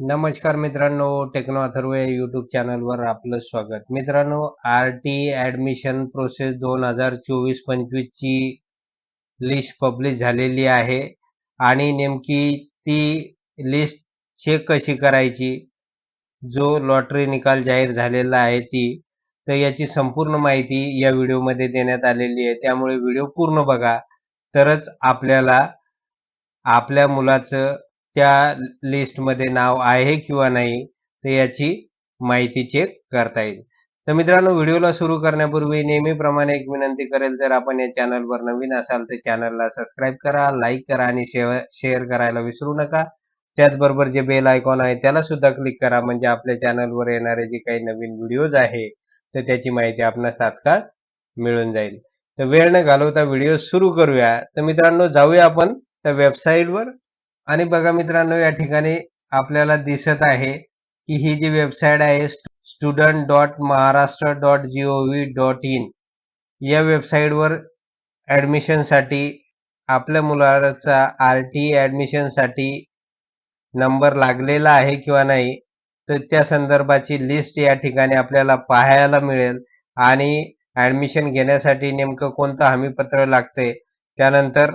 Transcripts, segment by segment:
नमस्कार मित्रांनो टेक्नो अथर्व या यूट्यूब चॅनलवर आपलं स्वागत. मित्रांनो आर टी ॲडमिशन प्रोसेस दोन हजार चोवीस पंचवीसची लिस्ट पब्लिश झालेली आहे आणि नेमकी ती लिस्ट चेक कशी करायची जो लॉटरी निकाल जाहीर झालेला आहे ती तर याची संपूर्ण माहिती या व्हिडिओमध्ये देण्यात आलेली आहे. त्यामुळे व्हिडिओ पूर्ण बघा. तरच आपल्याला आपल्या मुलाचं त्या लिस्टमध्ये नाव आहे किंवा नाही तर याची माहिती चेक करता येईल. तर मित्रांनो व्हिडिओला सुरू करण्यापूर्वी नेहमीप्रमाणे एक विनंती करेल जर आपण या चॅनलवर नवीन असाल तर चॅनलला सबस्क्राईब करा लाईक करा आणि शेअर करायला विसरू नका. त्याचबरोबर जे बेल आयकॉन आहे त्याला सुद्धा क्लिक करा म्हणजे आपल्या चॅनलवर येणारे जे काही नवीन व्हिडिओज आहे तर त्याची माहिती आपणास तात्काळ मिळून जाईल. तर वेळ न घालवता व्हिडिओ सुरू करूया. तर मित्रांनो जाऊया आपण त्या वेबसाईटवर आणि बघा मित्रांनो या ठिकाणी आपल्याला दिसत आहे की ही जी वेबसाईट आहे student dot Maharashtra dot G O V dot in या वेबसाईटवर ॲडमिशनसाठी आपल्या मुलाचा आर टी ॲडमिशनसाठी नंबर लागलेला आहे किंवा नाही तर त्या संदर्भाची लिस्ट या ठिकाणी आपल्याला पाहायला मिळेल. आणि ॲडमिशन घेण्यासाठी नेमकं कोणतं हमीपत्र लागते त्यानंतर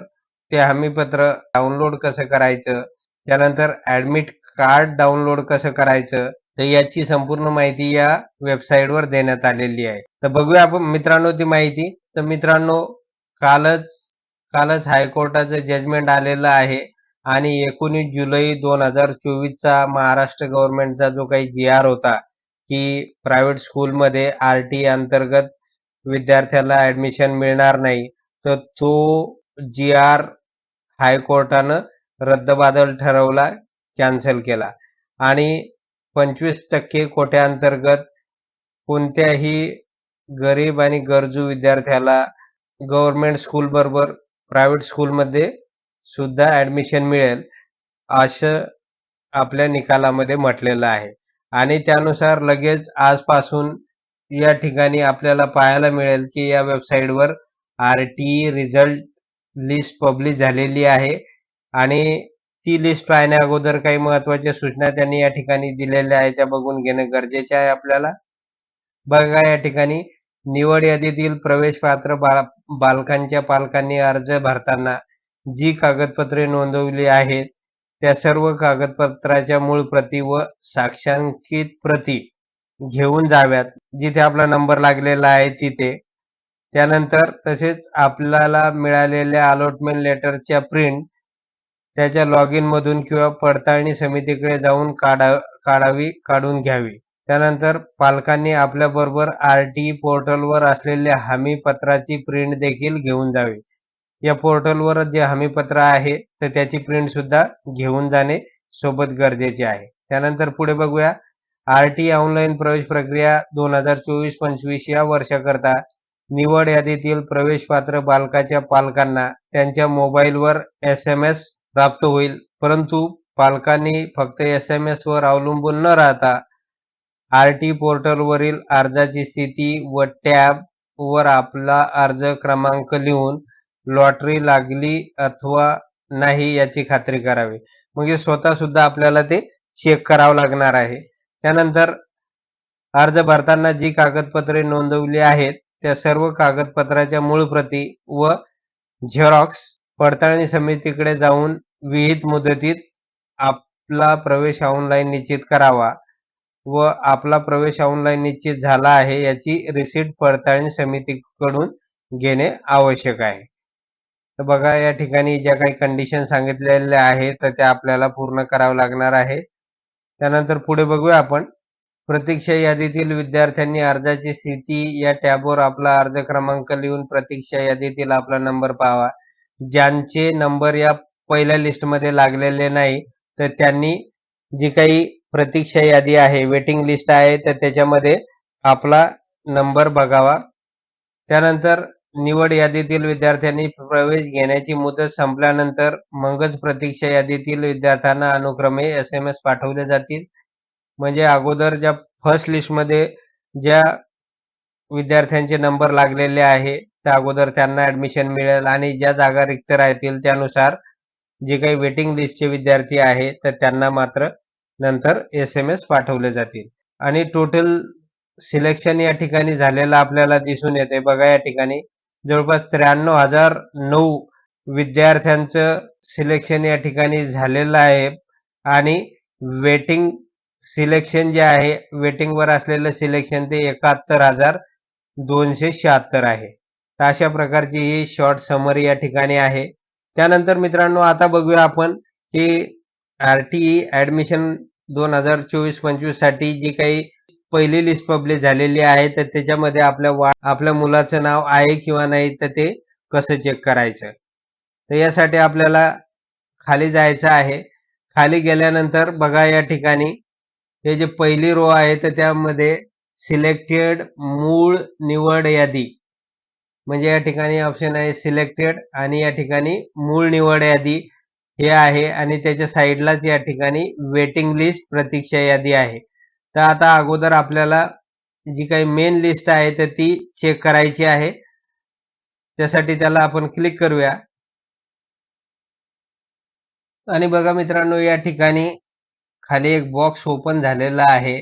ते हमीपत्र डाउनलोड कसं करायचं? त्यानंतर ॲडमिट कार्ड डाउनलोड कसं करायचं? तर याची संपूर्ण माहिती या वेबसाईटवर देण्यात आलेली आहे. तर बघूया आपण मित्रांनो ती माहिती. तर मित्रांनो कालच कालच हायकोर्टाचं जजमेंट आलेलं आहे. आणि एकोणीस जुलै दोन हजार चोवीसचा महाराष्ट्र गव्हर्नमेंटचा जो काही जी आर होता की प्रायव्हेट स्कूलमध्ये आर टी अंतर्गत विद्यार्थ्याला ॲडमिशन मिळणार नाही तर तो जी आर हायकोर्टानं रद्दबादल ठरवला कॅन्सल केला. आणि पंचवीस टक्के कोट्याअंतर्गत कोणत्याही गरीब आणि गरजू विद्यार्थ्याला गव्हर्नमेंट स्कूलबरोबर प्रायव्हेट स्कूलमध्ये सुद्धा ॲडमिशन मिळेल असं आपल्या निकालामध्ये म्हटलेलं आहे. आणि त्यानुसार लगेच आजपासून या ठिकाणी आपल्याला पाहायला मिळेल की या वेबसाईटवर R T result list publish झालेली आहे. आणि ती लिस्ट पाहण्या अगोदर काही महत्त्वाच्या सूचना त्यांनी या ठिकाणी दिलेल्या आहेत. त्या बघून घेणं गरजेचे आहे आपल्याला. बघा या ठिकाणी निवड यादीतील प्रवेश पात्र बालकांच्या पालकांनी अर्ज भरताना जी कागदपत्रे नोंदवली आहेत त्या सर्व कागदपत्राच्या मूळ प्रती व साक्षांकित प्रती घेऊन जाव्यात. जिथे आपला नंबर लागलेला आहे तिथे त्यानंतर तसेच आपल्याला मिळालेल्या अलॉटमेंट लेटरच्या प्रिंट त्याच्या लॉग इन मधून किंवा पडताळणी समितीकडे जाऊन काढा काढावी काढून घ्यावी. त्यानंतर पालकांनी आपल्याबरोबर आर टी पोर्टलवर असलेल्या हमी पत्राची प्रिंट देखील घेऊन जावी. या पोर्टलवर जे हमीपत्र आहे तर त्याची प्रिंट सुद्धा घेऊन जाणे सोबत गरजेचे आहे. त्यानंतर पुढे बघूया. आर टी ऑनलाईन प्रवेश प्रक्रिया दोन हजार चोवीस पंचवीस या वर्षाकरता निवड यादीतील प्रवेश पात्र बालकाच्या पालकांना त्यांच्या मोबाईलवर एस एम एस प्राप्त होईल. परंतु पालकांनी फक्त एस एम एस वर अवलंबून न राहता आर टी पोर्टलवरील अर्जाची स्थिती व टॅब वर आपला अर्ज क्रमांक लिहून लॉटरी लागली अथवा नाही याची खात्री करावी. म्हणजे स्वतः सुद्धा आपल्याला ते चेक करावं लागणार आहे. त्यानंतर अर्ज भरताना जी कागदपत्रे नोंदवली आहेत त्या सर्व कागदपत्राच्या मूळ प्रती व झेरॉक्स पडताळणी समितीकडे जाऊन विहित मुदतीत आपला प्रवेश ऑनलाईन निश्चित करावा व आपला प्रवेश ऑनलाईन निश्चित झाला आहे याची रिसीट पडताळणी समितीकडून घेणे आवश्यक आहे. तर बघा या ठिकाणी ज्या काही कंडिशन सांगितलेल्या आहेत तर त्या आपल्याला पूर्ण करावं लागणार आहे. त्यानंतर पुढे बघूया आपण. प्रतीक्षा यादीतील विद्यार्थ्यांनी अर्जाची स्थिती या टॅबवर आपला अर्ज क्रमांक लिहून प्रतीक्षा यादीतील आपला नंबर पाहावा ज्यांचे नंबर या पहिल्या लिस्टमध्ये लागलेले नाही तर त्यांनी जी काही प्रतीक्षा यादी आहे वेटिंग लिस्ट आहे तर त्याच्यामध्ये आपला नंबर बघावा. त्यानंतर निवड यादीतील विद्यार्थ्यांनी प्रवेश घेण्याची मुदत संपल्यानंतर मगच प्रतीक्षा यादीतील विद्यार्थ्यांना अनुक्रमे एस एम एस पाठवले जातील. म्हणजे अगोदर ज्या फर्स्ट लिस्टमध्ये ज्या विद्यार्थ्यांचे नंबर लागलेले आहे त्या अगोदर त्यांना ऍडमिशन मिळेल आणि ज्या जागा रिक्त राहतील त्यानुसार जे काही वेटिंग लिस्टचे विद्यार्थी आहे तर त्यांना मात्र नंतर एस एम एस पाठवले जातील. आणि टोटल सिलेक्शन या ठिकाणी झालेलं आपल्याला दिसून येते बघा या ठिकाणी जवळपास त्र्याण्णव हजार नऊ विद्यार्थ्यांचं सिलेक्शन या ठिकाणी झालेलं आहे. आणि वेटिंग सिलेक्शन जे आहे वेटिंगवर असलेलं सिलेक्शन ते एकाहत्तर हजार दोनशे शहात्तर आहे. तर अशा प्रकारची ही शॉर्ट समरी या ठिकाणी आहे. त्यानंतर मित्रांनो आता बघूया आपण की आर टी ई ऍडमिशन दोन हजार चोवीस पंचवीससाठी जी काही पहिली लिस्ट पब्लिश झालेली आहे तर त्याच्यामध्ये आपल्या वा आपल्या मुलाचं नाव आहे किंवा नाही तर ते कसं चेक करायचं? तर यासाठी आपल्याला खाली जायचं आहे. खाली गेल्यानंतर बघा या ठिकाणी हे जे पहिली रो आहे तर त्यामध्ये सिलेक्टेड मूळ निवड यादी. म्हणजे या ठिकाणी ऑप्शन आहे सिलेक्टेड आणि या ठिकाणी मूळ निवड यादी हे आहे. आणि त्याच्या साईडलाच या ठिकाणी वेटिंग लिस्ट प्रतीक्षा यादी आहे. तर आता अगोदर आपल्याला जी काही मेन लिस्ट आहे तर ती चेक करायची आहे. त्यासाठी त्याला आपण क्लिक करूया. आणि बघा मित्रांनो या ठिकाणी खाली एक बॉक्स ओपन झालेला आहे.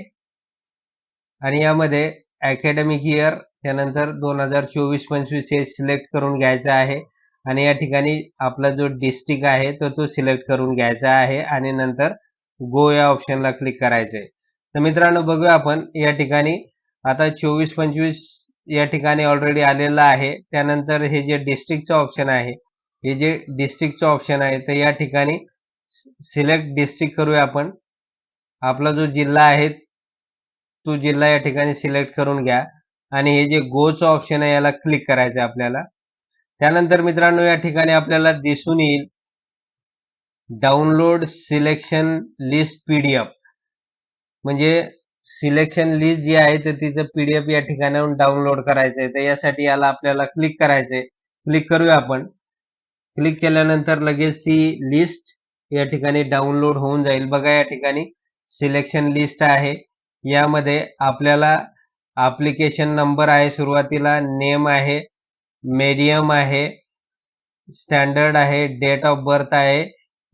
आणि यामध्ये अकॅडमिक इयर त्यानंतर दोन हजार चोवीस पंचवीस हे सिलेक्ट करून घ्यायचं आहे. आणि या ठिकाणी आपला जो डिस्ट्रिक्ट आहे तो तो सिलेक्ट करून घ्यायचा आहे. आणि नंतर गो या ऑप्शनला क्लिक करायचं आहे. तर मित्रांनो बघूया आपण या ठिकाणी. आता चोवीस पंचवीस या ठिकाणी ऑलरेडी आलेलं आहे. त्यानंतर हे जे डिस्ट्रिक्टचं ऑप्शन आहे हे जे डिस्ट्रिक्टचं ऑप्शन आहे तर या ठिकाणी सिलेक्ट डिस्ट्रिक्ट करूया आपण. आपला जो जिल्हा आहे तो जिल्हा या ठिकाणी सिलेक्ट करून घ्या. आणि हे जे गोचं ऑप्शन आहे याला क्लिक करायचं आहे आपल्याला. त्यानंतर मित्रांनो या ठिकाणी आपल्याला दिसून येईल डाउनलोड सिलेक्शन लिस्ट पीडीएफ म्हणजे सिलेक्शन लिस्ट जी आहे तर तिचं पीडीएफ या ठिकाणाहून डाउनलोड करायचं आहे. तर यासाठी याला आपल्याला क्लिक करायचंय. क्लिक करूया आपण. क्लिक केल्यानंतर लगेच ती लिस्ट या ठिकाणी डाउनलोड होऊन जाईल. बघा या ठिकाणी. सिलेक्शन लिस्ट आहे. यामध्ये आपल्याला ॲप्लिकेशन नंबर आहे सुरुवातीला नेम आहे मीडियम आहे स्टँडर्ड आहे डेट ऑफ बर्थ आहे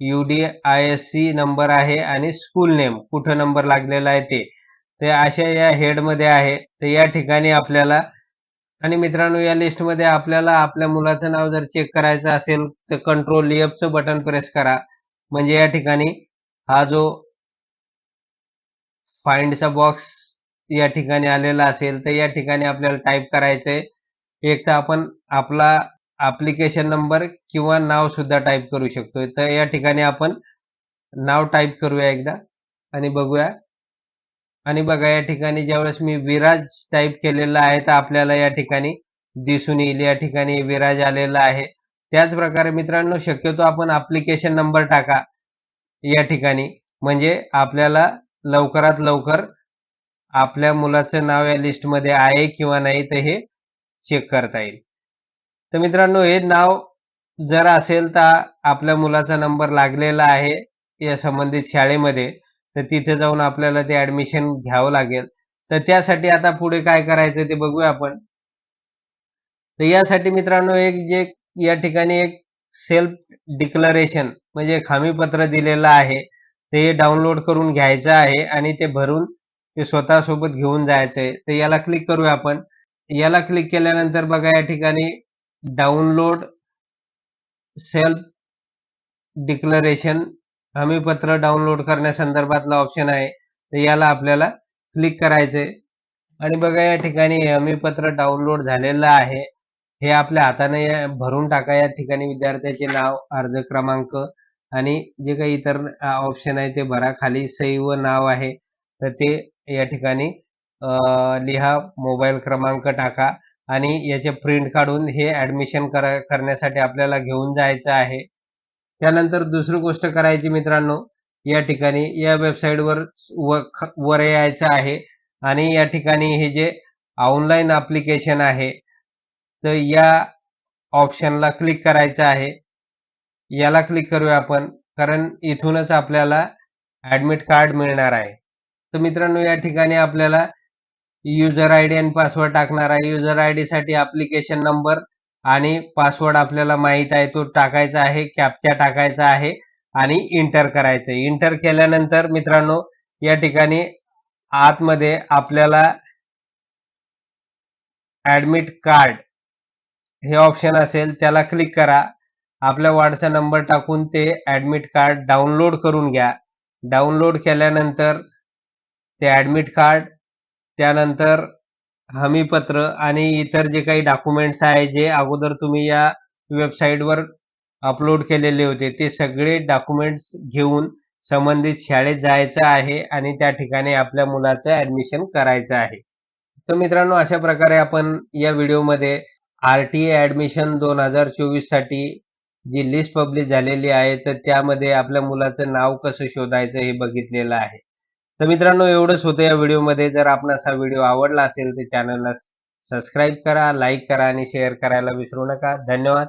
U D I S C number आहे आणि स्कूल नेम कुठं नंबर लागलेला आहे ते. ते अशा या हेडमध्ये आहे. तर या ठिकाणी आपल्याला आणि मित्रांनो या लिस्टमध्ये आपल्याला आपल्या मुलाचं नाव जर चेक करायचं असेल तर कंट्रोल एफचं बटन प्रेस करा. म्हणजे या ठिकाणी हा जो फाइंडचा बॉक्स या ठिकाणी आलेला असेल तर या ठिकाणी आपल्याला टाईप करायचंय. एक तर आपण आपला अप्लिकेशन नंबर किंवा नाव सुद्धा टाईप करू शकतोय. तर या ठिकाणी आपण नाव टाईप करूया एकदा आणि बघूया. आणि बघा या ठिकाणी ज्यावेळेस मी विराज टाईप केलेला आहे तर आपल्याला या ठिकाणी दिसून येईल. या ठिकाणी विराज आलेला आहे. त्याच प्रकारे मित्रांनो शक्यतो आपण अप्लिकेशन नंबर टाका या ठिकाणी. म्हणजे आपल्याला लवकरात लवकर आपल्या मुलाचं नाव या लिस्टमध्ये आहे किंवा नाही तर हे चेक करता येईल. तर मित्रांनो हे नाव जर असेल तर आपल्या मुलाचा नंबर लागलेला आहे या संबंधित शाळेमध्ये तर तिथे जाऊन आपल्याला ते ऍडमिशन घ्यावं लागेल. तर त्यासाठी आता पुढे काय करायचं ते बघूया आपण. तर यासाठी मित्रांनो एक जे या ठिकाणी एक सेल्फ डिक्लरेशन म्हणजे खामीपत्र दिलेलं आहे. ते डाउनलोड करून घ्यायचं आहे आणि ते भरून ते स्वतः सोबत घेऊन जायचं आहे तर याला क्लिक करूया आपण. याला क्लिक केल्यानंतर बघा या ठिकाणी डाउनलोड सेल्फ डिक्लरेशन हमीपत्र डाउनलोड करण्यासंदर्भातला ऑप्शन आहे. तर याला आपल्याला क्लिक करायचंय. आणि बघा या ठिकाणी हमीपत्र डाउनलोड झालेलं आहे. हे आपल्या हाताने भरून टाका. या ठिकाणी विद्यार्थ्याचे नाव अर्ज क्रमांक आणि जे काही इतर ऑप्शन आहे ते भरा खाली सही व नाव आहे. तर ते या ठिकाणी लिहा मोबाईल क्रमांक टाका आणि याचे प्रिंट काढून हे ऍडमिशन करा करण्यासाठी आपल्याला घेऊन जायचं आहे. त्यानंतर दुसरी गोष्ट करायची मित्रांनो या ठिकाणी या वेबसाईटवर वर यायचं आहे आणि या ठिकाणी हे जे ऑनलाईन अप्लिकेशन आहे तर या ऑप्शनला क्लिक करायचं आहे. याला क्लिक करूया आपण. कारण इथूनच आपल्याला ऍडमिट कार्ड मिळणार आहे. तर मित्रांनो या ठिकाणी आपल्याला युजर आय डी आणि पासवर्ड टाकणार आहे. युजर आय डी साठी अप्लिकेशन नंबर आणि पासवर्ड आपल्याला माहीत आहे. तो टाकायचा आहे कॅपचा टाकायचा आहे आणि इंटर करायचं इंटर केल्यानंतर मित्रांनो या ठिकाणी आतमध्ये आपल्याला ऍडमिट कार्ड हे ऑप्शन असेल त्याला क्लिक करा. आपल्या वॉर्डचा नंबर टाकून ते ऍडमिट कार्ड डाउनलोड करून घ्या. डाउनलोड केल्यानंतर ते ऍडमिट कार्ड त्यानंतर हमीपत्र आणि इतर जे काही डॉक्युमेंट्स आहे जे अगोदर तुम्ही या वेबसाईटवर अपलोड केलेले होते ते सगळे डॉक्युमेंट्स घेऊन संबंधित शाळेत जायचं आहे आणि त्या ठिकाणी आपल्या मुलाचं ऍडमिशन करायचं आहे. तर मित्रांनो अशा प्रकारे आपण या व्हिडिओमध्ये आर टी ए ऍडमिशन दोन हजार चोवीससाठी जी लिस्ट पब्लिश झालेली आहे तर त्यामध्ये आपल्या मुलाचं नाव कसं शोधायचं हे बघितलेलं आहे. तर मित्रांनो एवढंच होतं या व्हिडिओमध्ये. जर आपणास हा व्हिडिओ आवडला असेल तर चॅनलला सबस्क्राईब करा लाईक करा आणि शेअर करायला विसरू नका. धन्यवाद.